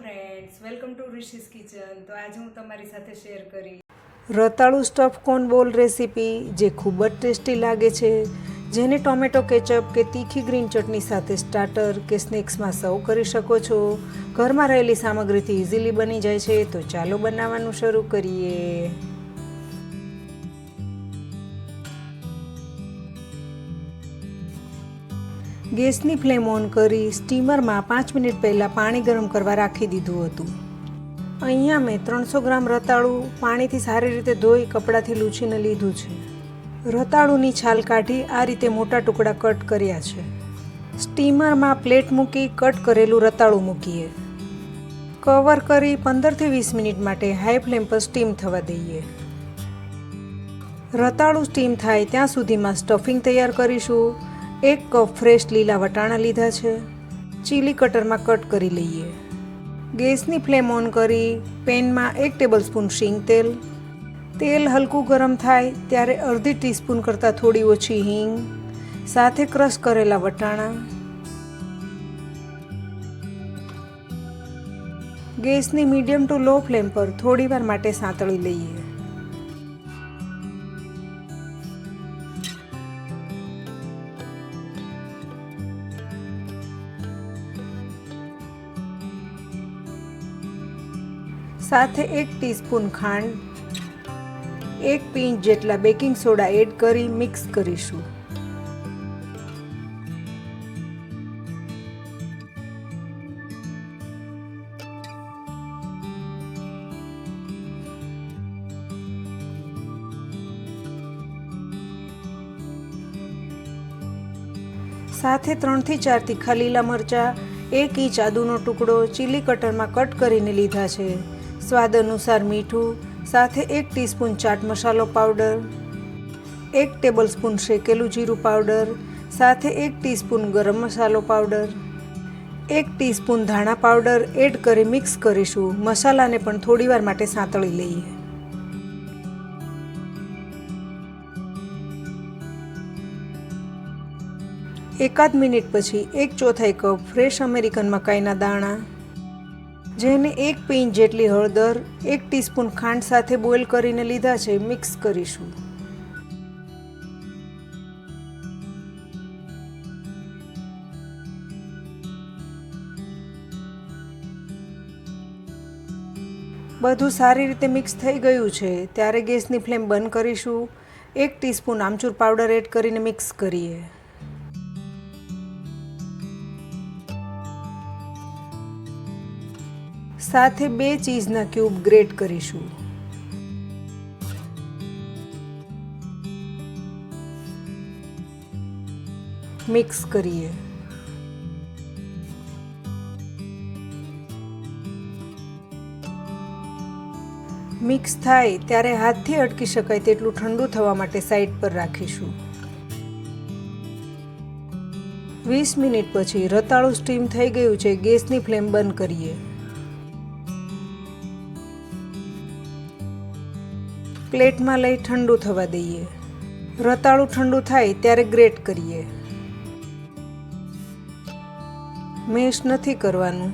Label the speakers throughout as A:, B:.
A: Friends welcome to Rishi's kitchen તો આજે હું તમારી સાથે શેર કરી.
B: રતાળુ સ્ટફ કોર્ન બોલ રેસીપી જે ખૂબ જ ટેસ્ટી લાગે છે, જેને ટોમેટો કેચઅપ કે તીખી ગ્રીન ચટણી સાથે સ્ટાર્ટર કે સ્નેક્સમાં સર્વ કરી શકો છો. ઘરમાં રહેલી સામગ્રીથી ઇઝીલી બની જાય છે, તો ચાલો બનાવવાનું શરૂ કરીએ. ગેસની ફ્લેમ ઓન કરી સ્ટીમરમાં પાંચ મિનિટ પહેલાં પાણી ગરમ કરવા રાખી દીધું હતું. અહીંયા મેં ત્રણસો ગ્રામ રતાળું પાણીથી સારી રીતે ધોઈ કપડાંથી લૂછીને લીધું છે. રતાળુની છાલ કાઢી આ રીતે મોટા ટુકડા કટ કર્યા છે. સ્ટીમરમાં પ્લેટ મૂકી કટ કરેલું રતાળું મૂકીએ. કવર કરી પંદરથી વીસ મિનિટ માટે હાઈ ફ્લેમ પર સ્ટીમ થવા દઈએ. રતાળું સ્ટીમ થાય ત્યાં સુધીમાં સ્ટફિંગ તૈયાર કરીશું. એક કપ ફ્રેશ લીલા વટાણા લીધા છે. ચીલી કટરમાં કટ કરી લઈએ. ગેસની ફ્લેમ ઓન કરી પેનમાં એક ટેબલસ્પૂન શીંગ તેલ. તેલ હલકું ગરમ થાય ત્યારે અડધી ટીસ્પૂન કરતાં થોડી ઓછી હિંગ, સાથે ક્રશ કરેલા વટાણા. ગેસની મીડિયમ ટુ લો ફ્લેમ પર થોડીવાર માટે સાંતળી લઈએ. સાથે એક ટીસ્પૂન ખાંડ, એક પિંચ જેટલા બેકિંગ સોડા એડ કરી મિક્સ કરીશું. સાથે ત્રણથી ચાર તીખા લીલા મરચાં, એક ઇંચ આદુનો ટુકડો ચીલી કટરમાં કટ કરીને લીધા છે. સ્વાદ અનુસાર મીઠું, સાથે એક ટીસ્પૂન ચાટ મસાલો પાવડર, એક ટેબલસ્પૂન શેકેલું જીરું પાવડર, સાથે એક ટીસ્પૂન ગરમ મસાલો પાવડર, એક ટીસ્પૂન ધાણા પાવડર એડ કરી મિક્સ કરીશું. મસાલાને પણ થોડીવાર માટે સાંતળી લઈએ. એકાદ મિનિટ પછી એક ચોથાઈ કપ ફ્રેશ અમેરિકન મકાઈના દાણા જેને એક પિંચ જેટલી હળદર, એક ટીસ્પૂન ખાંડ સાથે બોઇલ કરીને લીધા છે, મિક્સ કરીશું. બધું સારી રીતે મિક્સ થઈ ગયું છે. ત્યારે ગેસની ફ્લેમ બંધ કરીશું. એક ટીસ્પૂન આમચૂર પાવડર એડ કરીને મિક્સ કરીએ. સાથે બે ચીઝના ક્યુબ ગ્રેટ કરીશું. મિક્સ કરીએ. મિક્સ થાય ત્યારે હાથથી અટકી શકાય તેટલું ઠંડુ થવા માટે સાઈડ પર રાખીશું. વીસ મિનિટ પછી રતાળું સ્ટીમ થઈ ગયું છે, ગેસની ફ્લેમ બંધ કરીએ. પ્લેટમાં લઈ ઠંડુ થવા દઈએ. રતાળું ઠંડુ થાય ત્યારે ગ્રેટ કરીએ. મેશ નથી કરવાનું.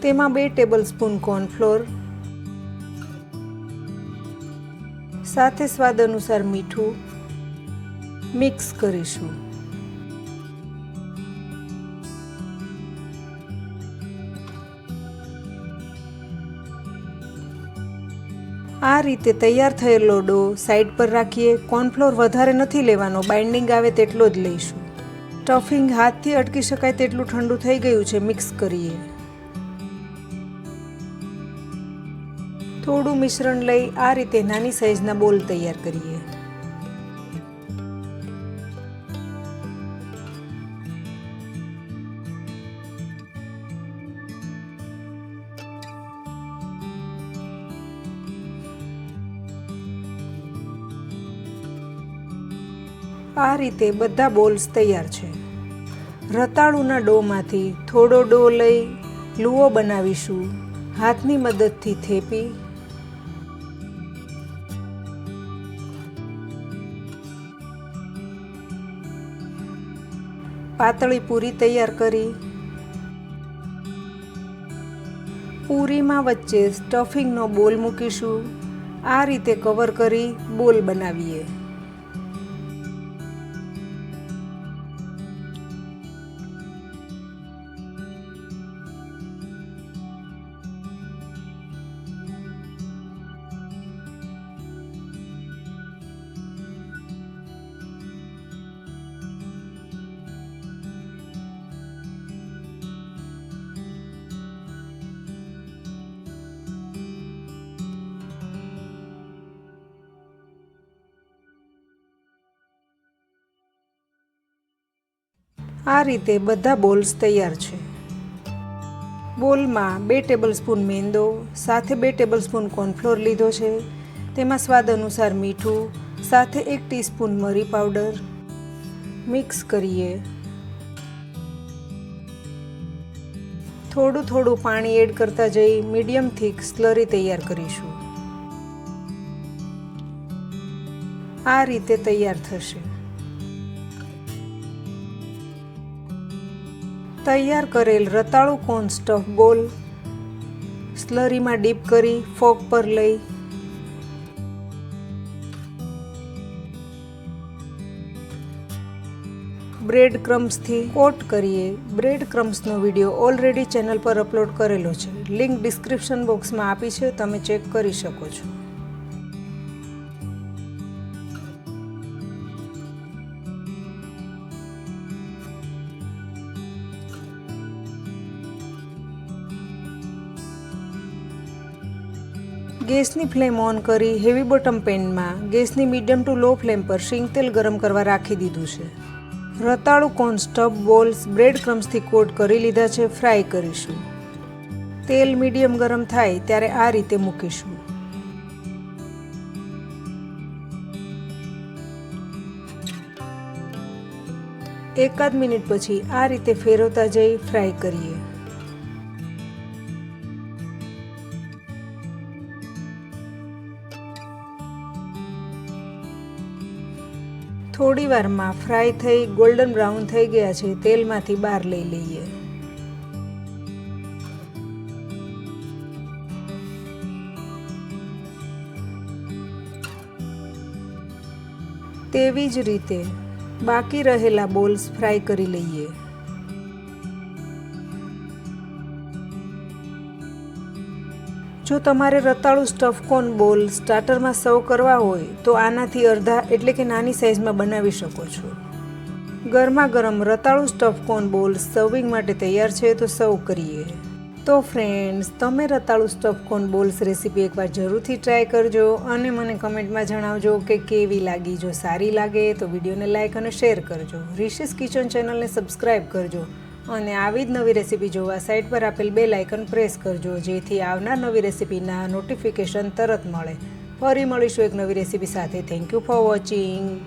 B: તેમાં બે ટેબલ સ્પૂન કોર્નફ્લોર. સાથે સ્વાદ અનુસાર મીઠું. મિક્સ કરીશું. આ રીતે તૈયાર થયેલો ડો સાઈડ પર રાખીએ. કોર્નફ્લોર વધારે નથી લેવાનો. બાઇન્ડિંગ આવે તેટલો જ લઈશું. સ્ટફિંગ હાથથી અટકી શકાય તેટલું ઠંડુ થઈ ગયું છે. મિક્સ કરીએ. થોડું મિશ્રણ લઈ આ રીતે નાની સાઈઝના બોલ તૈયાર કરીએ. આ રીતે બધા બોલ્સ તૈયાર છે. રતાળુના ડોમાંથી થોડો ડો લઈ લુઓ બનાવીશું. હાથની મદદથી થેપી. પાતળી પૂરી તૈયાર કરી. પૂરીમાં વચ્ચે સ્ટફિંગનો બોલ મૂકીશું. આ રીતે કવર કરી બોલ બનાવીએ. આ રીતે બધા બોલ્સ તૈયાર છે. બોલમાં બે ટેબલ સ્પૂન મેંદો, સાથે બે ટેબલ સ્પૂન કોર્નફ્લોર લીધો છે. તેમાં સ્વાદ અનુસાર મીઠું, સાથે એક ટીસ્પૂન મરી પાવડર. મિક્સ કરીએ. થોડું થોડું પાણી એડ કરતા જઈ મીડિયમ થીક સ્લરી તૈયાર કરીશું. આ રીતે તૈયાર થશે. તૈયાર કરેલ રતાળુ કોર્ન સ્ટફ બોલ. સ્લરીમાં ડીપ કરી ફોક પર લઈ. બ્રેડ ક્રમ્સથી કોટ કરીએ. બ્રેડ ક્રમ્સનો વીડિયો ઓલરેડી ચેનલ પર અપલોડ કરેલો છે. લિંક ડિસ્ક્રિપ્શન બોક્સમાં આપી છે. તમે ચેક કરી શકો છો. ગેસની ફ્લેમ ઓન કરી હેવી બોટમ પેનમાં ગેસની મીડિયમ ટુ લો ફ્લેમ પર શીંગ તેલ ગરમ કરવા રાખી દીધું છે. રતાળું કોર્ન સ્ટફ બોલ્સ બ્રેડ ક્રમ્સથી કોટ કરી લીધા છે, ફ્રાય કરીશું. તેલ મીડિયમ ગરમ થાય ત્યારે આ રીતે મૂકીશું. એકાદ મિનિટ પછી આ રીતે ફેરવતા જઈ ફ્રાય કરીએ. થોડી વારમાં ફ્રાય થઈ, ગોલ્ડન બ્રાઉન થઈ ગયા છે, તેલમાંથી બહાર લઈ લઈએ. તેવી જ રીતે બાકી રહેલા બોલ્સ ફ્રાય કરી લઈએ. જો તમારે રતાળુ સ્ટફકોન બોલ સ્ટાર્ટરમાં સર્વ કરવા હોય, તો આનાથી અડધા એટલે કે નાની સાઇઝમાં બનાવી શકો છો. ગરમા ગરમ રતાળુ સ્ટફકોન બોલ સર્વિંગ માટે તૈયાર છે તો સર્વ કરીએ. તો ફ્રેન્ડ્સ તમે રતાળુ સ્ટફકોન બોલ્સ રેસીપી એકવાર જરૂરથી ટ્રાય કરજો અને મને કમેન્ટમાં જણાવજો કે કેવી લાગી. જો સારી લાગે તો વિડીયોને લાઇક અને શેર કરજો. રિશિસ કિચન ચેનલને સબસ્ક્રાઈબ કરજો. અને આવી જ નવી રેસીપી જોવા સાઇટ પર આપેલ બે લાઇકન પ્રેસ કરજો, જેથી આવનાર નવી રેસીપીના નોટિફિકેશન તરત મળે. ફરી મળીશું એક નવી રેસીપી સાથે. Thank you for watching